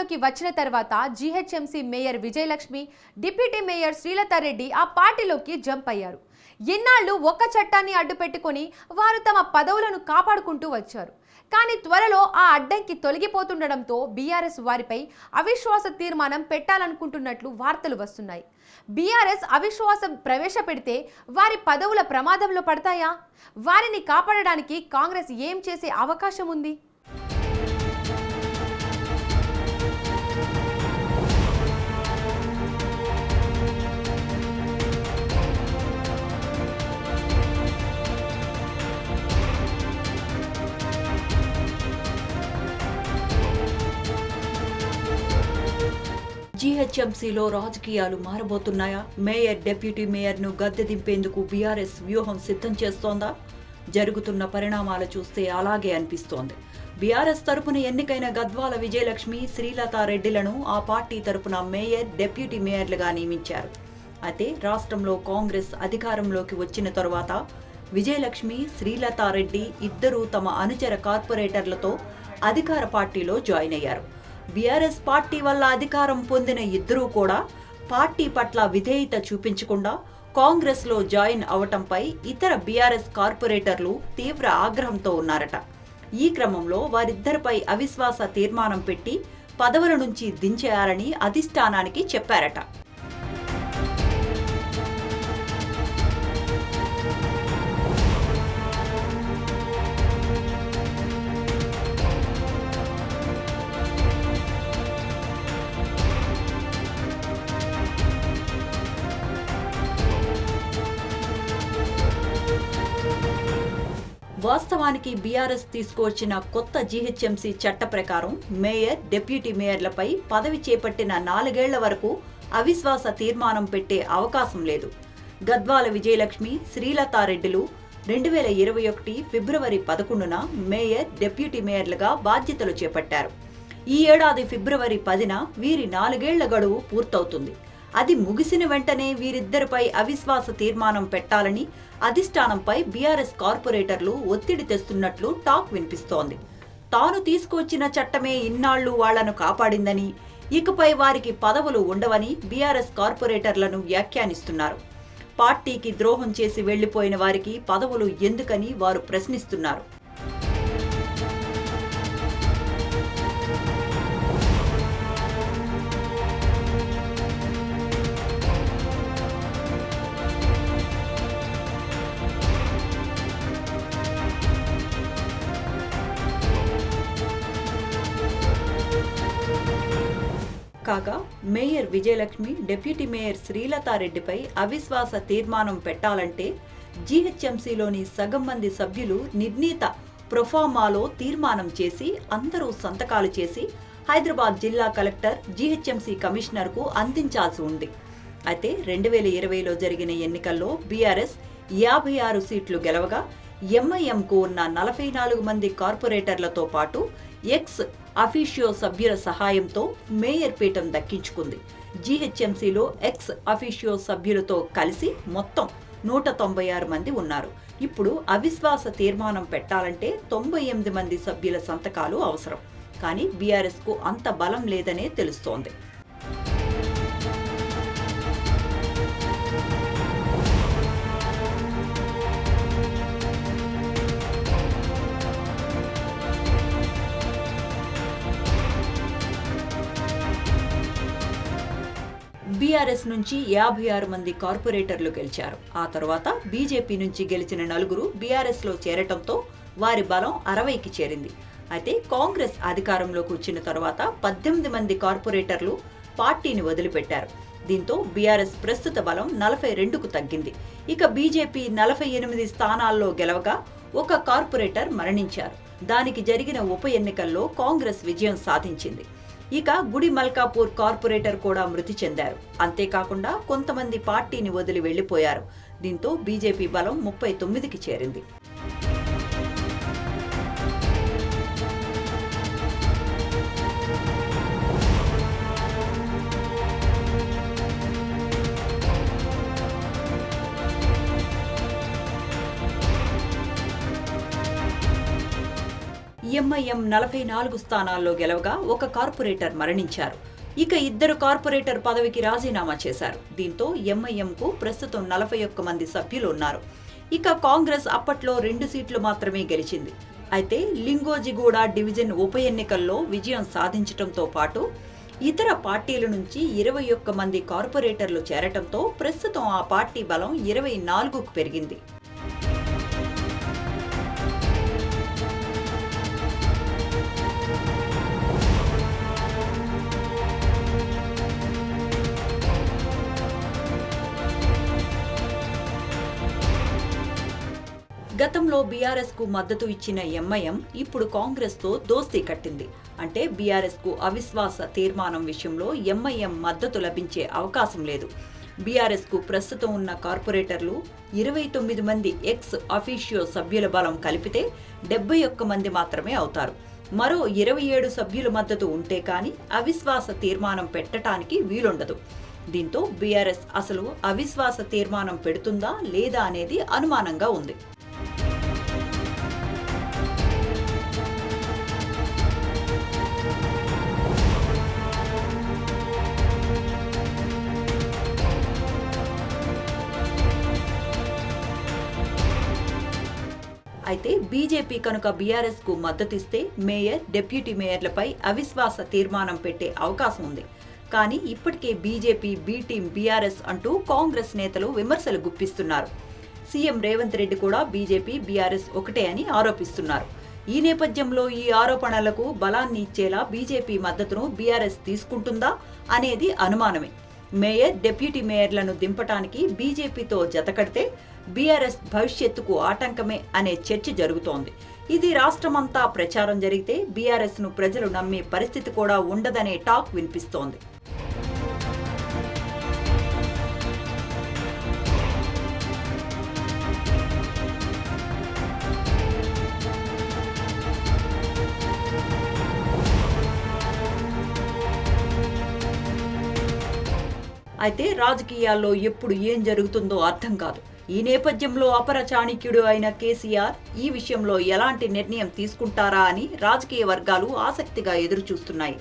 అధికారంలోకి వచ్చిన తర్వాత GHMC mayor Vijayalakshmi deputy mayor Srilatha Reddy ఆ పార్టీలోకి జంప్ అయ్యారు. ఎన్నాళ్ళు ఒక్క చట్టాన్ని అడ్డుపెట్టుకొని వారు తమ పదవులను కాపాడుకుంటూ వచ్చారు. కానీ త్వరలో ఆ అడ్డంకి తొలగిపోతుండడంతో బీఆర్ఎస్ వారిపై అవిశ్వాస తీర్మానం పెట్టాలనుకుంటున్నట్లు వార్తలు వస్తున్నాయి. బీఆర్ఎస్ అవిశ్వాసం ప్రవేశపెడితే వారి పదవుల ప్రమాదంలో పడతాయా? వారిని కాపాడడానికి కాంగ్రెస్ ఏం చేసే అవకాశం ఉంది? హెచ్ఎంసీలో రాజకీయాలు మారబోతున్నాయా? మేయర్ డిప్యూటీ మేయర్ను గద్దె దింపేందుకు బీఆర్ఎస్ వ్యూహం సిద్ధం చేస్తోందా? జరుగుతున్న పరిణామాలు చూస్తే అలాగే అనిపిస్తోంది. బీఆర్ఎస్ తరపున ఎన్నికైన గద్వాల విజయలక్ష్మి శ్రీలతారెడ్డిలను ఆ పార్టీ తరపున మేయర్ డెప్యూటీ మేయర్లుగా నియమించారు. అయితే రాష్ట్రంలో కాంగ్రెస్ అధికారంలోకి వచ్చిన తరువాత విజయలక్ష్మి శ్రీలతారెడ్డి ఇద్దరూ తమ అనుచర కార్పొరేటర్లతో అధికార పార్టీలో జాయిన్ అయ్యారు. బీఆర్ఎస్ పార్టీ వల్ల అధికారం పొందిన ఇద్దరూ కూడా పార్టీ పట్ల విధేయత చూపించకుండా కాంగ్రెస్లో జాయిన్ అవటంపై ఇతర బీఆర్ఎస్ కార్పొరేటర్లు తీవ్ర ఆగ్రహంతో ఉన్నారట. ఈ క్రమంలో వారిద్దరిపై అవిశ్వాస తీర్మానం పెట్టి పదవుల నుంచి దించేయాలని అధిష్టానానికి చెప్పారట. వాస్తవానికి బీఆర్ఎస్ తీసుకువచ్చిన కొత్త జీహెచ్ఎంసీ చట్ట ప్రకారం మేయర్ డిప్యూటీ మేయర్లపై పదవి చేపట్టిన నాలుగేళ్ళ వరకు అవిశ్వాస తీర్మానం పెట్టే అవకాశం లేదు. గద్వాల విజయలక్ష్మి శ్రీలతారెడ్డిలు రెండు వేల ఇరవై ఒకటి ఫిబ్రవరి పదకొండున మేయర్ డిప్యూటీ మేయర్లుగా బాధ్యతలు చేపట్టారు. ఈ ఏడాది ఫిబ్రవరి పదిన వీరి నాలుగేళ్ళ గడువు పూర్తవుతుంది. అది ముగిసిన వెంటనే వీరిద్దరిపై అవిశ్వాస తీర్మానం పెట్టాలని అధిష్టానంపై బీఆర్ఎస్ కార్పొరేటర్లు ఒత్తిడి తెస్తున్నట్లు టాక్ వినిపిస్తోంది. తాను తీసుకువచ్చిన చట్టమే ఇన్నాళ్ళు వాళ్ళను కాపాడిందని ఇకపై వారికి పదవులు ఉండవని బీఆర్ఎస్ కార్పొరేటర్లను వ్యాఖ్యానిస్తున్నారు. పార్టీకి ద్రోహం చేసి వెళ్ళిపోయిన వారికి పదవులు ఎందుకని వారు ప్రశ్నిస్తున్నారు. కాగా మేయర్ విజయలక్ష్మి డిప్యూటీ మేయర్ శ్రీలతారెడ్డిపై అవిశ్వాస తీర్మానం పెట్టాలంటే జీహెచ్ఎంసీలోని సగం మంది సభ్యులు నిర్ణీత ప్రొఫామాలో తీర్మానం చేసి అందరూ సంతకాలు చేసి హైదరాబాద్ జిల్లా కలెక్టర్ జీహెచ్ఎంసీ కమిషనర్కు అందించాల్సి ఉంది. అయితే రెండు వేల ఇరవైలో జరిగిన ఎన్నికల్లో బీఆర్ఎస్ యాభై ఆరు సీట్లు గెలవగా ఎంఐఎంకు ఉన్న నలభై నాలుగు మంది కార్పొరేటర్లతో పాటు ఎక్స్ అఫీషియో సభ్యుల సహాయంతో మేయర్ పీఠం దక్కించుకుంది. జీహెచ్ఎంసీలో ఎక్స్ అఫీషియో సభ్యులతో కలిసి మొత్తం నూట తొంభై ఆరు మంది ఉన్నారు. ఇప్పుడు అవిశ్వాస తీర్మానం పెట్టాలంటే తొంభై ఎనిమిది మంది సభ్యుల సంతకాలు అవసరం. కానీ బీఆర్ఎస్కు అంత బలం లేదనే తెలుస్తోంది. బీఆర్ఎస్ నుంచి యాభై ఆరు మంది కార్పొరేటర్లు గెలిచారు. ఆ తర్వాత బీజేపీ నుంచి గెలిచిన నలుగురు బీఆర్ఎస్లో చేరటంతో వారి బలం అరవైకి చేరింది. అయితే కాంగ్రెస్ అధికారంలోకి వచ్చిన తర్వాత పద్దెనిమిది మంది కార్పొరేటర్లు పార్టీని వదిలిపెట్టారు. దీంతో బీఆర్ఎస్ ప్రస్తుత బలం నలభై రెండుకు తగ్గింది. ఇక బీజేపీ నలభై ఎనిమిది స్థానాల్లో గెలవగా ఒక కార్పొరేటర్ మరణించారు. దానికి జరిగిన ఉప ఎన్నికల్లో కాంగ్రెస్ విజయం సాధించింది. ఇక గుడి మల్కాపూర్ కార్పొరేటర్ కూడా మృతి చెందారు. అంతేకాకుండా కొంతమంది పార్టీని వదిలి వెళ్ళిపోయారు దీంతో బీజేపీ బలం ముప్పై తొమ్మిదికి చేరింది. ఎంఐఎం నలభై నాలుగు స్థానాల్లో గెలవగా ఒక కార్పొరేటర్ మరణించారు. ఇక ఇద్దరు కార్పొరేటర్ పదవికి రాజీనామా చేశారు. దీంతో ఎంఐఎంకు ప్రస్తుతం నలభై ఒక్క మంది సభ్యులు ఉన్నారు. ఇక కాంగ్రెస్ అప్పట్లో రెండు సీట్లు మాత్రమే గెలిచింది. అయితే లింగోజిగూడ డివిజన్ ఉప ఎన్నికల్లో విజయం సాధించడంతో పాటు ఇతర పార్టీల నుంచి ఇరవై ఒక్క మంది కార్పొరేటర్లు చేరటంతో ప్రస్తుతం ఆ పార్టీ బలం ఇరవై నాలుగుకు పెరిగింది. గతంలో బీఆర్ఎస్కు మద్దతు ఇచ్చిన ఎంఐఎం ఇప్పుడు కాంగ్రెస్తో దోస్తీ కట్టింది. అంటే బీఆర్ఎస్కు అవిశ్వాస తీర్మానం విషయంలో ఎంఐఎం మద్దతు లభించే అవకాశం లేదు. బీఆర్ఎస్కు ప్రస్తుతం ఉన్న కార్పొరేటర్లు ఇరవై తొమ్మిది మంది ఎక్స్ అఫీషియో సభ్యుల బలం కలిపితే డెబ్బై ఒక్క మంది మాత్రమే అవుతారు. మరో ఇరవై ఏడు సభ్యుల మద్దతు ఉంటే కానీ అవిశ్వాస తీర్మానం పెట్టడానికి వీలుండదు. దీంతో బీఆర్ఎస్ అసలు అవిశ్వాస తీర్మానం పెడుతుందా లేదా అనేది అనుమానంగా ఉంది. అయితే బీజేపీ కనుక బీఆర్ఎస్కు మద్దతిస్తే మేయర్ డిప్యూటీ మేయర్లపై అవిశ్వాస తీర్మానం పెట్టే అవకాశం ఉంది. కానీ ఇప్పటికే బీజేపీ బీ టీం బీఆర్ఎస్ అంటూ కాంగ్రెస్ నేతలు విమర్శలు గుప్పిస్తున్నారు. సీఎం రేవంత్ రెడ్డి కూడా బీజేపీ బీఆర్ఎస్ ఒకటే అని ఆరోపిస్తున్నారు. ఈ నేపథ్యంలో ఈ ఆరోపణలకు బలాన్ని ఇచ్చేలా బీజేపీ మద్దతును బీఆర్ఎస్ తీసుకుంటుందా అనేది అనుమానమే. మేయర్ డిప్యూటీ మేయర్లను దింపటానికి బీజేపీతో జతకడితే బీఆర్ఎస్ భవిష్యత్తుకు ఆటంకమే అనే చర్చ జరుగుతోంది. ఇది రాష్ట్రమంతా ప్రచారం జరిగితే బీఆర్ఎస్ను ప్రజలు నమ్మే పరిస్థితి కూడా ఉండదనే టాక్ వినిపిస్తోంది. అయితే రాజకీయాల్లో ఎప్పుడు ఏం జరుగుతుందో అర్థం కాదు. ఈ నేపథ్యంలో అపర చాణిక్యుడు అయిన కేసీఆర్ ఈ విషయంలో ఎలాంటి నిర్ణయం తీసుకుంటారా అని రాజకీయ వర్గాలు ఆసక్తిగా ఎదురుచూస్తున్నాయి.